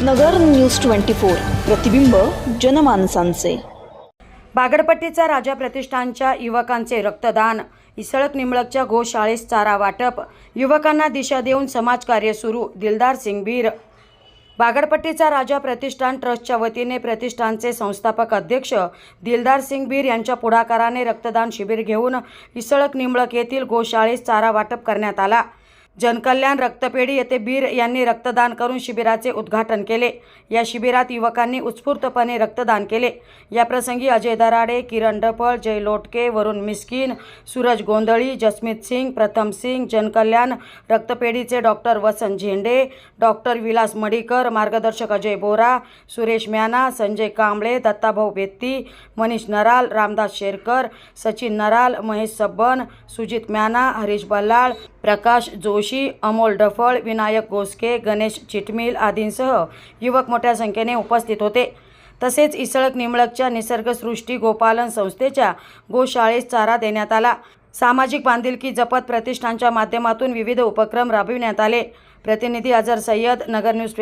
नगर news twenty four प्रतिबिंब जनमानसांचे. बागडपट्टीचा राजा प्रतिष्ठानच्या युवकांचे रक्तदान. इसळक निमळकच्या गोशाळेस चारा वाटप. युवकांना दिशा देऊन समाजकार्य सुरू दिलदार सिंग बीर बागडपट्टीचा राजा प्रतिष्ठान ट्रस्टच्या वतीने प्रतिष्ठानचे संस्थापक अध्यक्ष दिलदार सिंग बीर यांच्या पुढाकाराने रक्तदान शिबिर घेऊन इसळक निमळक येथील गोशाळेस चारा वाटप करण्यात आला. जनकल्याण रक्तपेढी येथे बीर यांनी रक्तदान करून शिबिराचे उद्घाटन केले. या शिबिरात युवकांनी उत्स्फूर्तपणे रक्तदान केले. याप्रसंगी अजय दराडे किरण डपळ जय लोटके वरुण मिस्किन सूरज गोंधळी जसमित सिंग प्रथम सिंग जनकल्याण रक्तपेढीचे डॉक्टर वसंत झेंडे डॉक्टर विलास मडीकर मार्गदर्शक अजय बोरा सुरेश म्याना संजय कांबळे दत्ताभाऊ बेत्ती मनीष नराल रामदास शेरकर सचिन नराल महेश सब्बन सुजित म्याना हरीश बल्लाळ प्रकाश जोशी अमोल डफळ विनायक गोसके गणेश चिटमिल आदींसह युवक मोठ्या संख्येने उपस्थित होते. तसेच इसळक निमळकच्या निसर्गसृष्टी गोपालन संस्थेच्या गोशाळेस चारा देण्यात आला. सामाजिक बांधिलकी जपत प्रतिष्ठानच्या माध्यमातून विविध उपक्रम राबविण्यात आले. प्रतिनिधी अजर सय्यद नगर न्यूज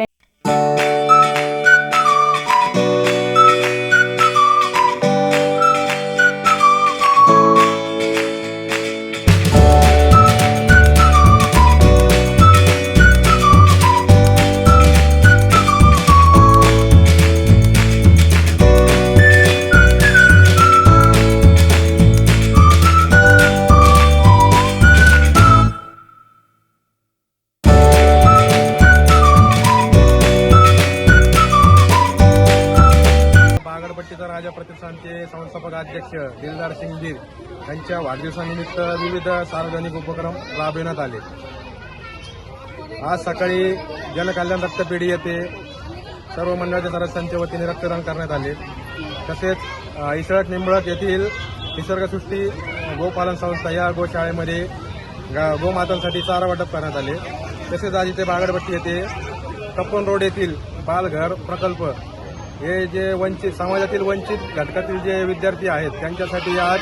राजा प्रतिष्ठानचे संस्थापक अध्यक्ष दिलदार सिंग बीर यांच्या वाढदिवसानिमित्त विविध सार्वजनिक उपक्रम राबविण्यात आले. आज सकाळी जनकल्याण रक्तपेढी येथे सर्व मंडळाच्या सदस्यांच्या वतीने रक्तदान करण्यात आले. तसेच अ, इसळट निंबळक येथील निसर्गसृष्टी गोपालन संस्था या गोशाळेमध्ये गोमातांसाठी चारा वाटप करण्यात आले. तसेच आज इथे बागडपट्टी येथे कप्पन रोड येथील बालघर प्रकल्प हे जे वंचित समाजातील वंचित घटकातील जे विद्यार्थी आहेत त्यांच्यासाठी आज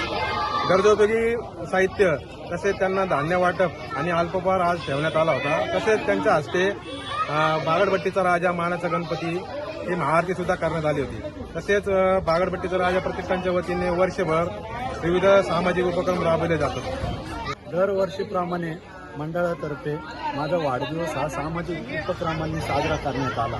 गरजोपयोगी साहित्य तसेच त्यांना धान्य वाटप आणि अल्पहार आज ठेवण्यात आला होता. तसेच त्यांच्या हस्ते बागडबट्टीचा राजा मानाचा गणपती ही महाआरती सुद्धा करण्यात आली होती. तसेच बागडबट्टीचा राजा प्रतिष्ठानच्या वतीने वर्षभर विविध सामाजिक उपक्रम राबवले जातात. दरवर्षीप्रमाणे मंडळातर्फे माझा वाढदिवस हा सामाजिक उपक्रमांनी साजरा करण्यात आला.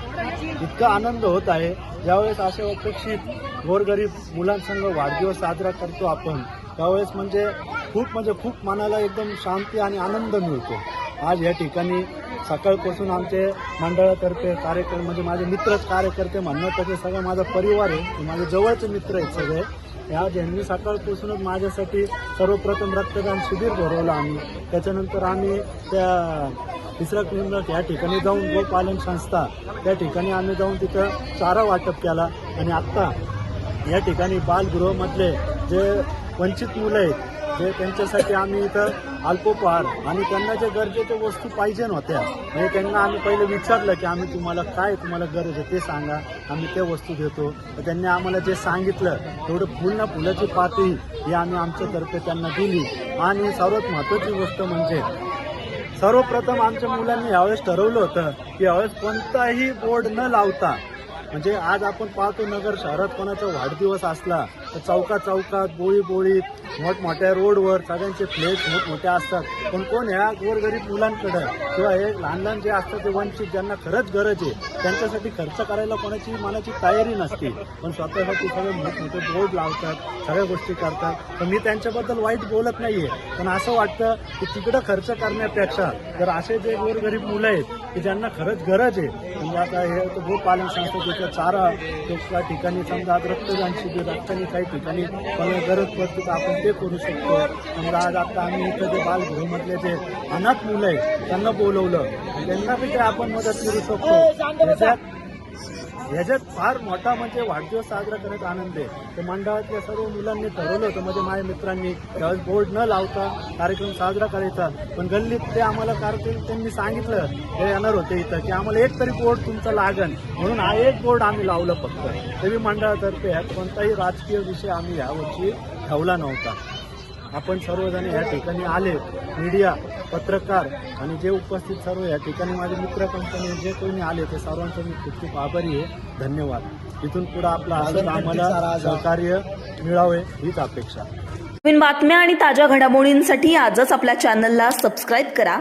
इतका आनंद होत आहे. ज्यावेळेस असे अपेक्षित गोरगरीब मुलांसंग वाढदिवस साजरा करतो आपण. त्यावेळेस म्हणजे खूप म्हणजे खूप मनाला एकदम शांती आणि आनंद मिळतो. आज या ठिकाणी सकाळपासून आमचे मंडळातर्फे कार्यक्रम म्हणजे माझे मित्रच कार्यकर्ते म्हणणं तसे सगळं माझा परिवार आहे. माझे जवळचे मित्र आहेत सगळे. ह्या ज्यांनी सकाळपासूनच माझ्यासाठी सर्वप्रथम रक्तदान शिबिर भरवलं आम्ही. त्याच्यानंतर आम्ही त्या तिसऱ्या क्लिनिक या ठिकाणी जाऊन गोपालन संस्था त्या ठिकाणी आम्ही जाऊन तिथं चारा वाटप केला. आणि आत्ता या ठिकाणी बालगृहमधले जे वंचित मुलं आहेत जे त्यांच्यासाठी आम्ही इथं अल्पोपहार आणि त्यांना जे गरजेच्या वस्तू पाहिजे नव्हत्या म्हणजे त्यांना आम्ही पहिले विचारलं की आम्ही तुम्हाला काय तुम्हाला गरज आहे ते सांगा. आम्ही त्या वस्तू देतो. तर त्यांनी आम्हाला जे सांगितलं तेवढं फुल फुलाची पातळी ही आम्ही आमच्यातर्फे त्यांना दिली. आणि सर्वात महत्त्वाची गोष्ट म्हणजे सर्वप्रथम आमच्या मुलांनी यावेळेस ठरवलं होतं की यावेळेस कोणताही बोर्ड न लावता म्हणजे आज आपण पाहतो नगर शहरात कोणाचा वाढदिवस असला तर चौका चौकात बोळी बोळीत मोठमोठ्या रोडवर सगळ्यांचे फ्लेट मोठमोठ्या असतात. पण कोण ह्या गोरगरीब मुलांकडं किंवा हे लहान लहान जे असतात ते वंचित ज्यांना खरंच गरज आहे त्यांच्यासाठी खर्च करायला कोणाची मनाची तयारी नसते. पण स्वतःसाठी सगळे मोठमोठे बोर्ड लावतात सगळ्या गोष्टी करतात. तर मी त्यांच्याबद्दल वाईट बोलत नाहीये. पण असं वाटतं की तिकडं खर्च करण्यापेक्षा जर असे जे गोरगरीब मुलं आहेत की ज्यांना खरंच गरज आहे म्हणजे आता हे गोपालन संस्था तिथं चारा त्या ठिकाणी समजा रक्तदान शिबिर रक्तानी काही ठिकाणी गरज पडते तर आपण ते करू शकतो. समजा आज आता आम्ही इथं जे बालगृहमधले जे अनाथ मुलं आहेत त्यांना बोलवलं. त्यांना ते आपण मदत करू शकतो. याच्यात ह्याच्यात फार मोठा म्हणजे वाढदिवस साजरा करण्याचा आनंद आहे. ते मंडळातल्या सर्व मुलांनी ठरवलं होतं म्हणजे माझ्या मित्रांनी त्यावेळेस बोर्ड न लावता कार्यक्रम साजरा करायचा. पण गल्लीत ते आम्हाला कार्यक्रम त्यांनी सांगितलं हे येणार होते इथं की आम्हाला एक तरी बोर्ड तुमचा लागन. म्हणून हा एक बोर्ड आम्ही लावलं फक्त. ते बी मंडळातर्फे ह्यात कोणताही राजकीय विषय आम्ही यावर्षी ठेवला नव्हता. आपण सर्वजण या ठिकाणी आले. मीडिया पत्रकार आणि जे उपस्थित सर्व या ठिकाणी माझे मित्र कंपनी जे कोणी आले ते सर्वांचं मी खूप खूप आभारी आहे. धन्यवाद. इथून पुढे आपलं असं आम्हाला सहकार्य मिळावे हीच अपेक्षा. नवीन बातम्या आणि ताज्या घडामोडींसाठी आजच आपल्या चॅनलला सबस्क्राईब करा.